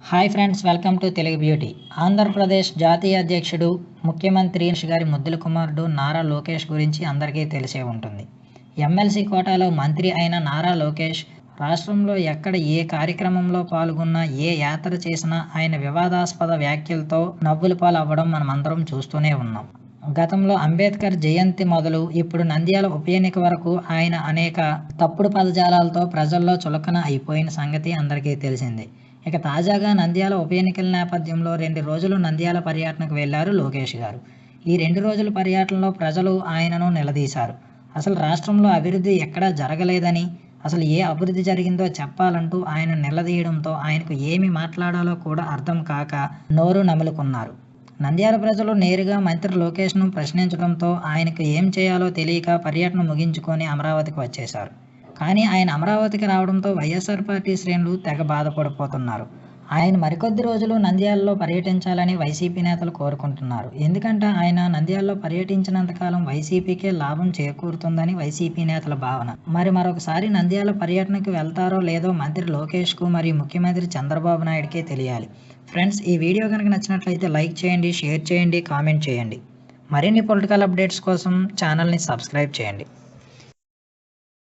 Hi friends welcome to Telugu beauty. Andhra Pradesh జాతీయ అధ్యక్షుడు ముఖ్యమంత్రి గారి ముద్దుల కుమారుడు నారా లోకేష్ గురించి అందరికీ తెలిసే ఉంటుంది. ఎమ్మెల్సీ కోటాలో మంత్రి అయిన నారా లోకేష్ రాష్ట్రంలో ఎక్కడ ఏ కార్యక్రమంలో పాల్గొన్నా ఏ యాత్ర చేసినా ఆయన వివాదాస్పద వ్యాఖ్యలతో నవ్వుల పాలు అవ్వడం మనం అందరం చూస్తూనే ఉన్నాం. గతంలో అంబేద్కర్ జయంతి మొదలు ఇప్పుడు నంద్యాల ఉప ఎన్నిక వరకు ఆయన అనేక తప్పుడు పదజాలాలతో ప్రజల్లో చులకన అయిపోయిన సంగతి అందరికీ తెలిసిందే. ఇక తాజాగా నంద్యాల ఉప ఎన్నికల నేపథ్యంలో రెండు రోజులు నంద్యాల పర్యటనకు వెళ్ళారు లోకేష్ గారు. ఈ రెండు రోజుల పర్యటనలో ప్రజలు ఆయనను నిలదీశారు. అసలు రాష్ట్రంలో అభివృద్ధి ఎక్కడా జరగలేదని అసలు ఏ అభివృద్ధి జరిగిందో చెప్పాలంటూ ఆయన నిలదీయడంతో ఆయనకు ఏమి మాట్లాడాలో కూడా అర్థం కాక నోరు నములుకున్నారు. నంద్యాల ప్రజలు నేరుగా మంత్రి లోకేష్ను ప్రశ్నించడంతో ఆయనకు ఏం చేయాలో తెలియక పర్యటన ముగించుకొని అమరావతికి వచ్చేశారు. కానీ ఆయన అమరావతికి రావడంతో వైఎస్ఆర్ పార్టీ శ్రేణులు తెగ బాధపడిపోతున్నారు. ఆయన మరికొద్ది రోజులు నంద్యాలలో పర్యటించాలని వైసీపీ నేతలు కోరుకుంటున్నారు. ఎందుకంటే ఆయన నంద్యాలలో పర్యటించినంతకాలం వైసీపీకే లాభం చేకూరుతుందని వైసీపీ నేతల భావన. మరి మరొకసారి నంద్యాల పర్యటనకు వెళ్తారో లేదో మంత్రి లోకేష్కు మరియు ముఖ్యమంత్రి చంద్రబాబు నాయుడికే తెలియాలి. ఫ్రెండ్స్ ఈ వీడియో కనుక నచ్చినట్లయితే లైక్ చేయండి షేర్ చేయండి కామెంట్ చేయండి. మరిన్ని పొలిటికల్ అప్డేట్స్ కోసం ఛానల్ని సబ్స్క్రైబ్ చేయండి.